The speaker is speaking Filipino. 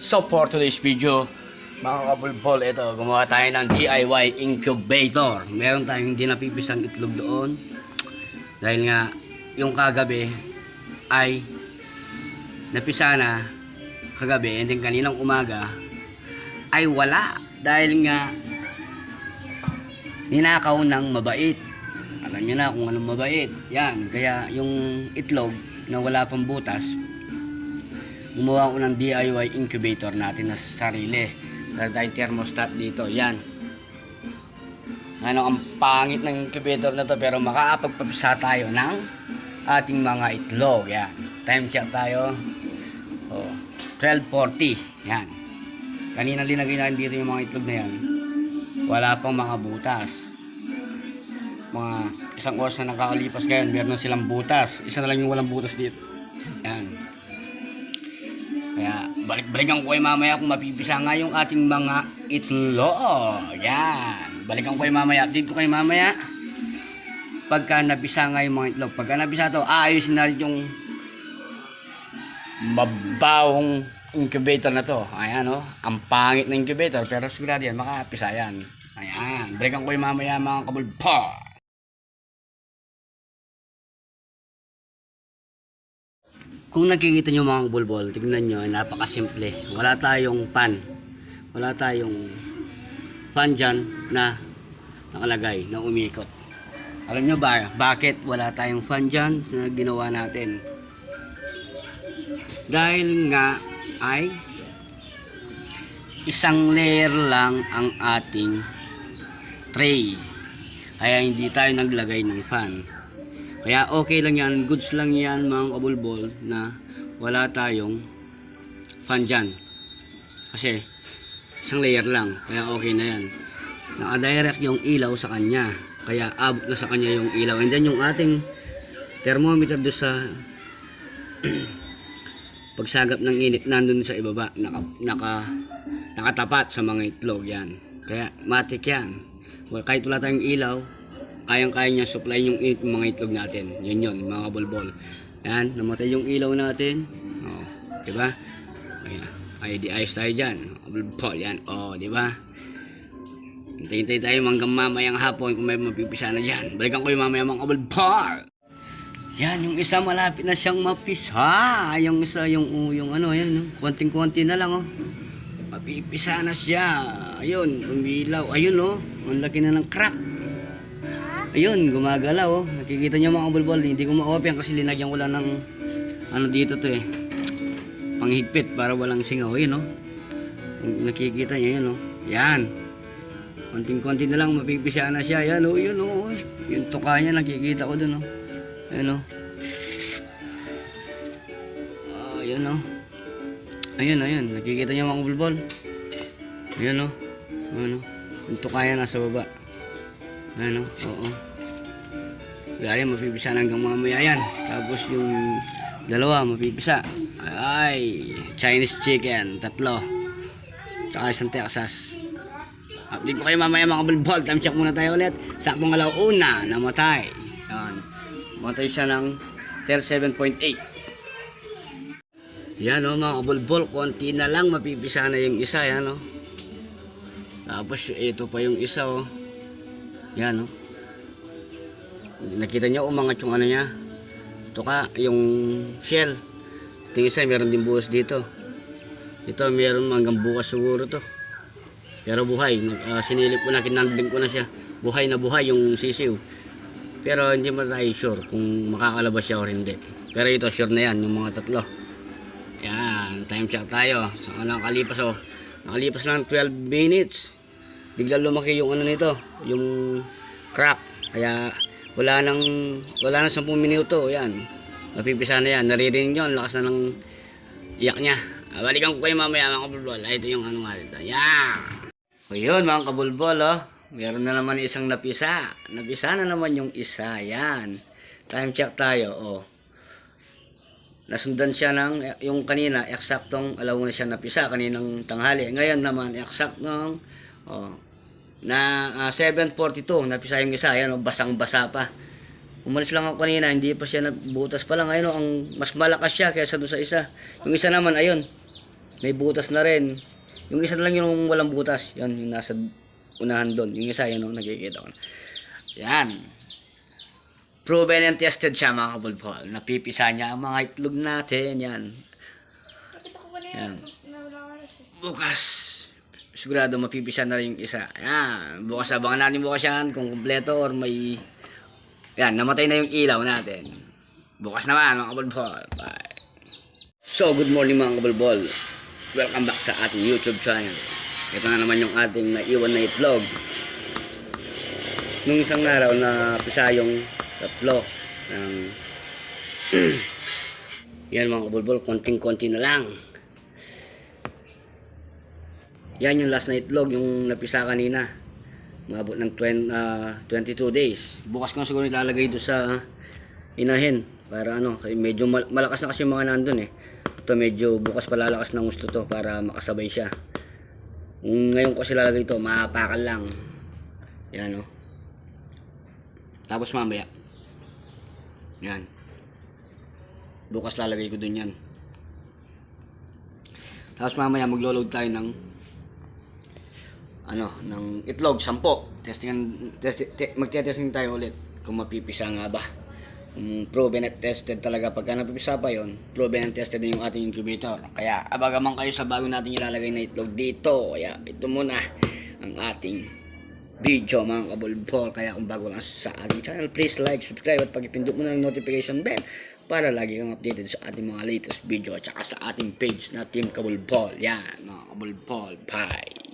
So for today's video, mga kabulbol, ito, gumawa tayo ng DIY incubator. Meron tayong hindi napipisang itlog doon. Dahil nga, yung kagabi ay napisa na kagabi and then kaninang umaga ay wala. Dahil nga, ninakaw ng mabait. Alam niyo na kung anong mabait. Yan, kaya yung itlog na wala pang butas, gumawa ko ng DIY incubator natin na sarili. Meron tayong thermostat dito. Yan. Ano, ang pangit ng incubator na to pero makakapagpapisa tayo ng ating mga itlog. Yan. Time check tayo. Oh, 12.40. Yan. Kanina linagay natin dito yung mga itlog na yan. Wala pang mga butas. Mga isang oras na nakakalipas ngayon, meron silang butas. Isa na lang yung walang butas dito. Yan. Balik-balikan ko kayo mamaya kung mapipisa nga yung ating mga itlog. Yan. Balikan ko kayo mamaya. Update ko kayo mamaya. Pagka napisa nga yung mga itlog. Pagka napisa to, aayusin natin yung mabawong incubator na to. Ayan o. Ang pangit na incubator. Pero sigurado yan. Makapisa yan. Ayan. Balikan ko kayo mamaya mga kabulpa. Kung nakikita nyo mga bulbol, tignan nyo, napakasimple. Wala tayong pan. Wala tayong fan dyan na nakalagay, na umikot. Alam nyo ba, bakit wala tayong fan dyan na ginawa natin? Dahil nga ay isang layer lang ang ating tray. Kaya hindi tayo naglagay ng fan. Kaya okay lang yan, goods lang yan mga kabulbol na wala tayong fan dyan. Kasi isang layer lang, kaya okay na yan. Nakadirect yung ilaw sa kanya, kaya abot na sa kanya yung ilaw. And then yung ating thermometer do sa pagsagap ng init nandun sa ibaba, naka, naka, nakatapat sa mga itlog yan. Kaya matik yan. Well, kahit wala tayong ilaw, kayang-kaya niya supply yung ng mga itlog natin. Yun yun, mga bulbol. Yan, namatay yung ilaw natin. Oh, di ba? Ayan. Ay, di ayos tayo dyan. Bulbol, yan. Oh, di ba? Hintay-hintay tayo hanggang mamayang hapon kung may mapipisa na dyan. Balikan ko yung mamaya mga bulbol. Yan, yung isa malapit na siyang mapisa. Yung isa, yung, yung ano, yan, no? konting-konti na lang, oh. Mapipisa na siya. Ayun, umilaw. Ayun, oh. Ang laki na ng crack. Ayun, gumagalaw oh. Nakikita niyo mga bulbol, hindi ko ma-open kasi linagyan ko lang ng ano dito to eh. Panghigpit para walang singaw, yun oh. Nakikita niyo yun oh. Yan. Konting-konti na lang mapipisa na siya. Yan oh, yun oh. Yung tuka niya nakikita ko dun oh. Ayun oh. Ah, yun oh. Ayun, ayun. Nakikita niyo mga bulbol. Ayun oh. Ayun oh. Yung tuka niya nasa baba. Ano? Oo. Gaya, mapipisa hanggang mamaya yan. Tapos yung dalawa, mapipisa. Ay, Chinese chicken, tatlo. Tsaka isang Texas. Update ko kayo mamaya mga bulbol. Time check muna tayo ulit. Saktong alaw una, namatay. Yan. Namatay siya ng 37.8. Yan o mga bulbol. Konti na lang mapipisa na yung isa. Yan o. Tapos ito pa yung isa o. Yan, no? Nakita niyo umangat yung ano niya. Ito ka, yung shell. Ito isa, meron din bukas dito. Ito, meron hanggang bukas siguro to. Pero buhay. Uh, sinilip ko na, kinandling ko na siya. Buhay na buhay yung sisiw. Pero hindi mo tayo sure kung makakalabas siya o hindi. Pero ito, sure na yan, yung mga tatlo. Yan, time check tayo. So, nakalipas oh. Nakalipas lang 12 minutes bigla lumaki yung ano nito, yung crack. Kaya wala nang wala nang 10 minuto, yan. Mapipisa na yan. Naririnig ang lakas na ng iyak niya. Ah, balikan ko kayo mamaya mga kabulbol. Ah, ito yung ano nga dito. Yeah! O yun mga kabulbol, oh. Meron na naman isang napisa. Napisa na naman yung isa. Yan. Time check tayo, oh. Nasundan siya ng, yung kanina, eksaktong alaw na siya napisa kaninang tanghali. Ngayon naman, eksaktong, oh, na uh, 7.42 napisa yung isa ayan oh, basang basa pa umalis lang ako kanina hindi pa siya nabutas pa lang ayun oh, ang mas malakas siya kaysa doon sa isa yung isa naman ayun May butas na rin. Yung isa na lang yung walang butas. Yan, yung nasa unahan doon. Yung isa, yan o, nakikita ko. Yan. Proven and tested siya mga kabulbol. Napipisa niya ang mga itlog natin. Yan. Yan. Bukas. Sigurado mapipisa na rin yung isa. Yan. Bukas abangan natin bukas yan kung kumpleto or may... Yan, namatay na yung ilaw natin. Bukas naman mga kabulbol. Bye. So, good morning mga kabulbol. Welcome back sa ating YouTube channel. Ito na naman yung ating naiwan na itlog. Nung isang araw na pisa yung tatlo ng yan mga kabulbol, konting-konti na lang. Yan yung last na itlog, yung napisa kanina. Umabot ng 20, ah, 22 days. Bukas ko siguro ilalagay doon sa inahin. Para ano, medyo mal- malakas na kasi yung mga nandun eh. Ito medyo bukas palalakas ng gusto to para makasabay siya. Kung ngayon ko sila lalagay ito, maapakan lang. Yan o. Tapos mamaya. Yan. Bukas lalagay ko dun yan. Tapos mamaya maglo-load tayo ng ano, ng itlog, sampo. Testing, test, te, magte-testing tayo ulit kung mapipisa nga ba. Kung proven at tested talaga. Pagka napipisa pa yon proven and tested din yung ating incubator. Kaya abagaman kayo sa bago natin ilalagay na itlog dito. Kaya ito muna ang ating video mga kabulbol. Kaya kung bago lang sa ating channel, please like, subscribe at pag-ipindot mo na ng notification bell para lagi kang updated sa ating mga latest video at saka sa ating page na Team Kabulbol. Yan, mga kabulbol. Bye!